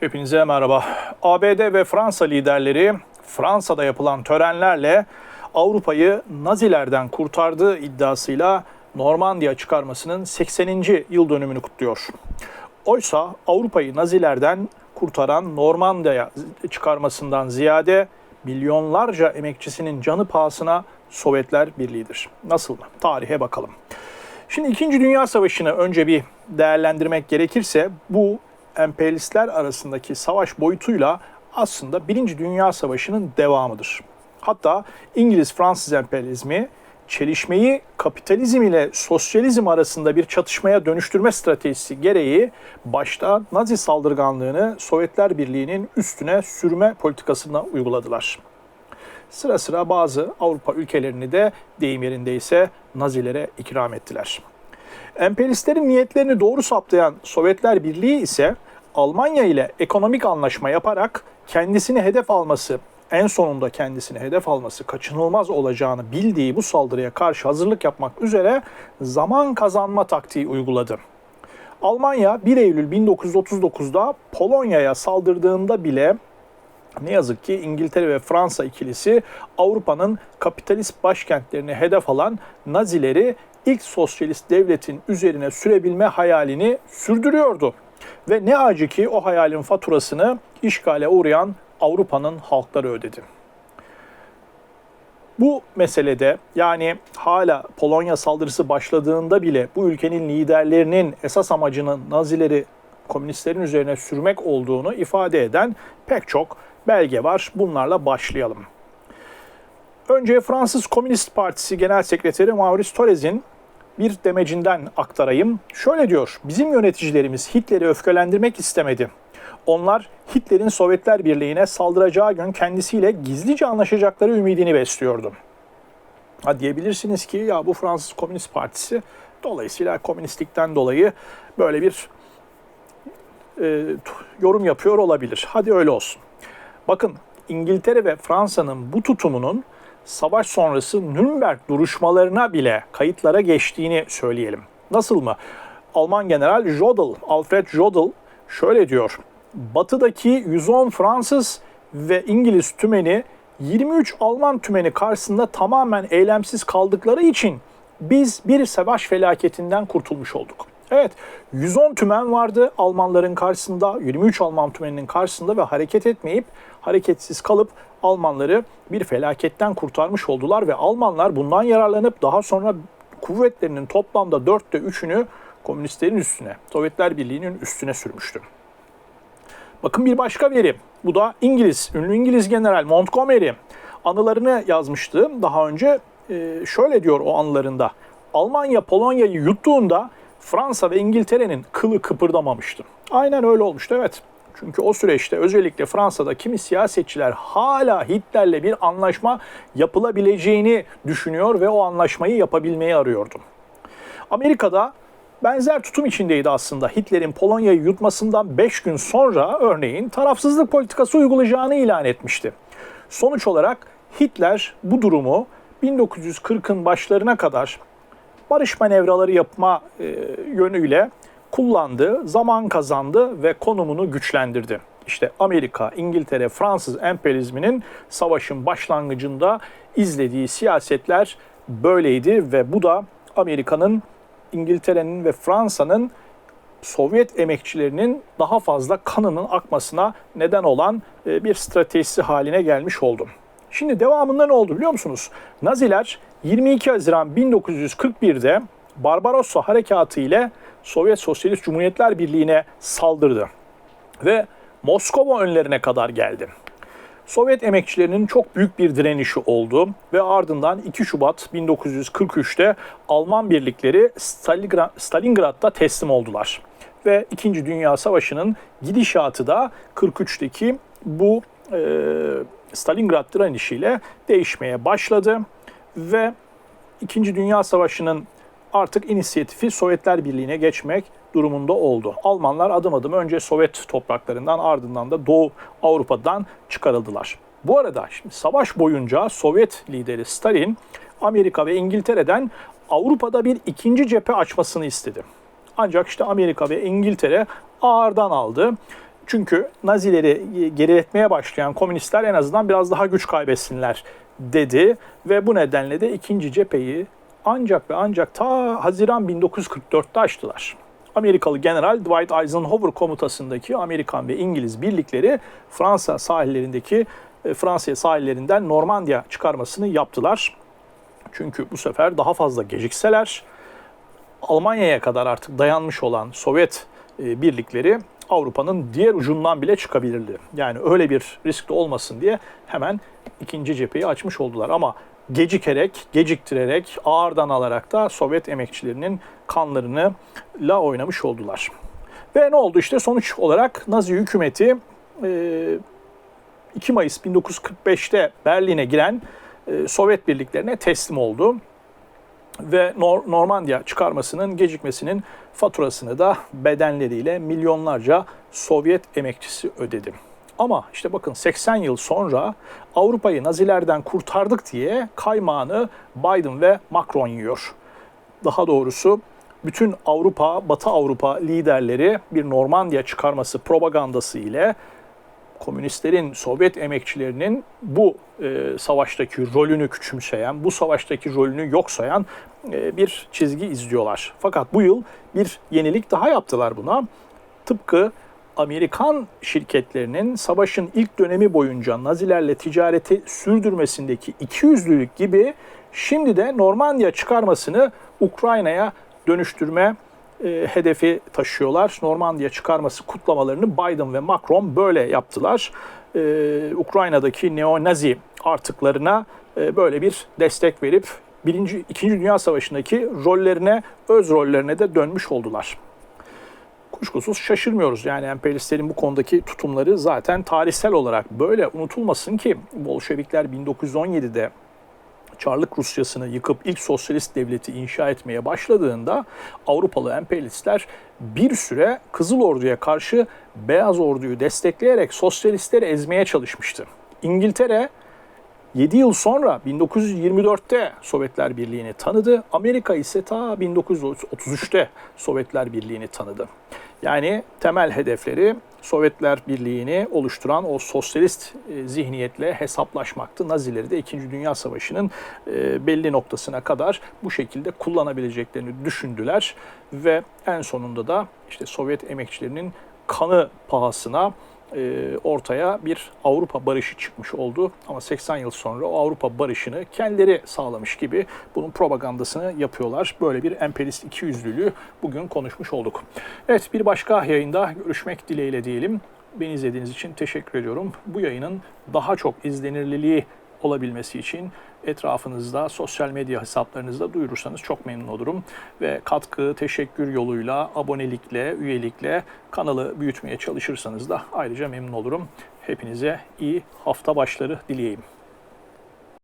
Hepinize merhaba. ABD ve Fransa liderleri Fransa'da yapılan törenlerle Avrupa'yı Nazilerden kurtardığı iddiasıyla Normandiya çıkarmasının 80. yıl dönümünü kutluyor. Oysa Avrupa'yı Nazilerden kurtaran Normandiya çıkarmasından ziyade milyonlarca emekçisinin canı pahasına Sovyetler Birliği'dir. Nasıl mı? Tarihe bakalım. Şimdi 2. Dünya Savaşı'nı önce bir değerlendirmek gerekirse bu emperyalistler arasındaki savaş boyutuyla aslında Birinci Dünya Savaşı'nın devamıdır. Hatta İngiliz-Fransız emperyalizmi çelişmeyi kapitalizm ile sosyalizm arasında bir çatışmaya dönüştürme stratejisi gereği başta Nazi saldırganlığını Sovyetler Birliği'nin üstüne sürme politikasına uyguladılar. Sıra sıra bazı Avrupa ülkelerini de deyim yerindeyse Nazilere ikram ettiler. Emperyalistlerin niyetlerini doğru saptayan Sovyetler Birliği ise Almanya ile ekonomik anlaşma yaparak kendisini hedef alması, en sonunda kendisini hedef alması kaçınılmaz olacağını bildiği bu saldırıya karşı hazırlık yapmak üzere zaman kazanma taktiği uyguladı. Almanya 1 Eylül 1939'da Polonya'ya saldırdığında bile ne yazık ki İngiltere ve Fransa ikilisi Avrupa'nın kapitalist başkentlerini hedef alan Nazileri ilk sosyalist devletin üzerine sürebilme hayalini sürdürüyordu. Ve ne acı ki o hayalin faturasını işgale uğrayan Avrupa'nın halkları ödedi. Bu meselede yani hala Polonya saldırısı başladığında bile bu ülkenin liderlerinin esas amacının Nazileri komünistlerin üzerine sürmek olduğunu ifade eden pek çok belge var. Bunlarla başlayalım. Önce Fransız Komünist Partisi Genel Sekreteri Maurice Thorez'in bir demecinden aktarayım. Şöyle diyor, bizim yöneticilerimiz Hitler'i öfkelendirmek istemedi. Onlar Hitler'in Sovyetler Birliği'ne saldıracağı gün kendisiyle gizlice anlaşacakları ümidini besliyordu. Ha diyebilirsiniz ki ya bu Fransız Komünist Partisi dolayısıyla komünistlikten dolayı böyle bir e, yorum yapıyor olabilir. Hadi öyle olsun. Bakın İngiltere ve Fransa'nın bu tutumunun savaş sonrası Nürnberg duruşmalarına bile kayıtlara geçtiğini söyleyelim. Nasıl mı? Alman General Jodl, Alfred Jodl şöyle diyor. Batıdaki 110 Fransız ve İngiliz tümeni 23 Alman tümeni karşısında tamamen eylemsiz kaldıkları için biz bir savaş felaketinden kurtulmuş olduk. Evet 110 tümen vardı Almanların karşısında, 23 Alman tümeninin karşısında ve hareket etmeyip hareketsiz kalıp Almanları bir felaketten kurtarmış oldular ve Almanlar bundan yararlanıp daha sonra kuvvetlerinin toplamda dörtte üçünü komünistlerin üstüne, Sovyetler Birliği'nin üstüne sürmüştü. Bakın bir başka veri. Bu da İngiliz, ünlü İngiliz general Montgomery anılarını yazmıştı daha önce. Ee, şöyle diyor o anılarında. Almanya Polonya'yı yuttuğunda Fransa ve İngiltere'nin kılı kıpırdamamıştı. Aynen öyle olmuştu evet. Çünkü o süreçte özellikle Fransa'da kimi siyasetçiler hala Hitler'le bir anlaşma yapılabileceğini düşünüyor ve o anlaşmayı yapabilmeyi arıyordu. Amerika'da benzer tutum içindeydi aslında. Hitler'in Polonya'yı yutmasından 5 gün sonra örneğin tarafsızlık politikası uygulayacağını ilan etmişti. Sonuç olarak Hitler bu durumu 1940'ın başlarına kadar barış manevraları yapma e, yönüyle kullandı, zaman kazandı ve konumunu güçlendirdi. İşte Amerika, İngiltere, Fransız emperyalizminin savaşın başlangıcında izlediği siyasetler böyleydi ve bu da Amerika'nın, İngiltere'nin ve Fransa'nın Sovyet emekçilerinin daha fazla kanının akmasına neden olan e, bir stratejisi haline gelmiş oldu. Şimdi devamında ne oldu biliyor musunuz? Naziler 22 Haziran 1941'de Barbarossa harekatı ile Sovyet Sosyalist Cumhuriyetler Birliği'ne saldırdı ve Moskova önlerine kadar geldi. Sovyet emekçilerinin çok büyük bir direnişi oldu ve ardından 2 Şubat 1943'te Alman birlikleri Stalingrad'da teslim oldular. Ve 2. Dünya Savaşı'nın gidişatı da 43'teki bu e, Stalingrad direnişiyle değişmeye başladı ve 2. Dünya Savaşı'nın artık inisiyatifi Sovyetler Birliği'ne geçmek durumunda oldu. Almanlar adım adım önce Sovyet topraklarından ardından da Doğu Avrupa'dan çıkarıldılar. Bu arada şimdi savaş boyunca Sovyet lideri Stalin Amerika ve İngiltere'den Avrupa'da bir ikinci cephe açmasını istedi. Ancak işte Amerika ve İngiltere ağırdan aldı. Çünkü Nazileri geriletmeye başlayan komünistler en azından biraz daha güç kaybetsinler dedi ve bu nedenle de ikinci cepheyi ancak ve ancak ta Haziran 1944'te açtılar. Amerikalı General Dwight Eisenhower komutasındaki Amerikan ve İngiliz birlikleri Fransa sahillerindeki e, Fransa sahillerinden Normandiya çıkarmasını yaptılar. Çünkü bu sefer daha fazla gecikseler Almanya'ya kadar artık dayanmış olan Sovyet e, birlikleri Avrupa'nın diğer ucundan bile çıkabilirdi. Yani öyle bir risk de olmasın diye hemen ikinci cepheyi açmış oldular. Ama gecikerek, geciktirerek, ağırdan alarak da Sovyet emekçilerinin kanlarını la oynamış oldular. Ve ne oldu işte sonuç olarak Nazi hükümeti 2 Mayıs 1945'te Berlin'e giren Sovyet birliklerine teslim oldu ve Nor- Normandiya çıkarmasının gecikmesinin faturasını da bedenleriyle milyonlarca Sovyet emekçisi ödedi. Ama işte bakın 80 yıl sonra Avrupa'yı Nazilerden kurtardık diye kaymağını Biden ve Macron yiyor. Daha doğrusu bütün Avrupa, Batı Avrupa liderleri bir Normandiya çıkarması propagandası ile komünistlerin, Sovyet emekçilerinin bu e, savaştaki rolünü küçümseyen, bu savaştaki rolünü yok sayan e, bir çizgi izliyorlar. Fakat bu yıl bir yenilik daha yaptılar buna. Tıpkı Amerikan şirketlerinin savaşın ilk dönemi boyunca Nazilerle ticareti sürdürmesindeki ikiyüzlülük gibi şimdi de Normandiya çıkarmasını Ukrayna'ya dönüştürme e, hedefi taşıyorlar. Normandiya çıkarması kutlamalarını Biden ve Macron böyle yaptılar. E, Ukrayna'daki neo-Nazi artıklarına e, böyle bir destek verip Birinci, İkinci Dünya Savaşı'ndaki rollerine, öz rollerine de dönmüş oldular. Kuşkusuz şaşırmıyoruz. Yani emperyalistlerin bu konudaki tutumları zaten tarihsel olarak böyle unutulmasın ki Bolşevikler 1917'de Çarlık Rusyası'nı yıkıp ilk sosyalist devleti inşa etmeye başladığında Avrupalı emperyalistler bir süre Kızıl Ordu'ya karşı Beyaz Ordu'yu destekleyerek sosyalistleri ezmeye çalışmıştı. İngiltere 7 yıl sonra 1924'te Sovyetler Birliği'ni tanıdı. Amerika ise ta 1933'te Sovyetler Birliği'ni tanıdı. Yani temel hedefleri Sovyetler Birliği'ni oluşturan o sosyalist e, zihniyetle hesaplaşmaktı. Nazileri de 2. Dünya Savaşı'nın e, belli noktasına kadar bu şekilde kullanabileceklerini düşündüler ve en sonunda da işte Sovyet emekçilerinin kanı pahasına e, ortaya bir Avrupa barışı çıkmış oldu. Ama 80 yıl sonra o Avrupa barışını kendileri sağlamış gibi bunun propagandasını yapıyorlar. Böyle bir emperyalist ikiyüzlülüğü bugün konuşmuş olduk. Evet bir başka yayında görüşmek dileğiyle diyelim. Beni izlediğiniz için teşekkür ediyorum. Bu yayının daha çok izlenirliliği olabilmesi için etrafınızda, sosyal medya hesaplarınızda duyurursanız çok memnun olurum. Ve katkı, teşekkür yoluyla, abonelikle, üyelikle kanalı büyütmeye çalışırsanız da ayrıca memnun olurum. Hepinize iyi hafta başları dileyeyim.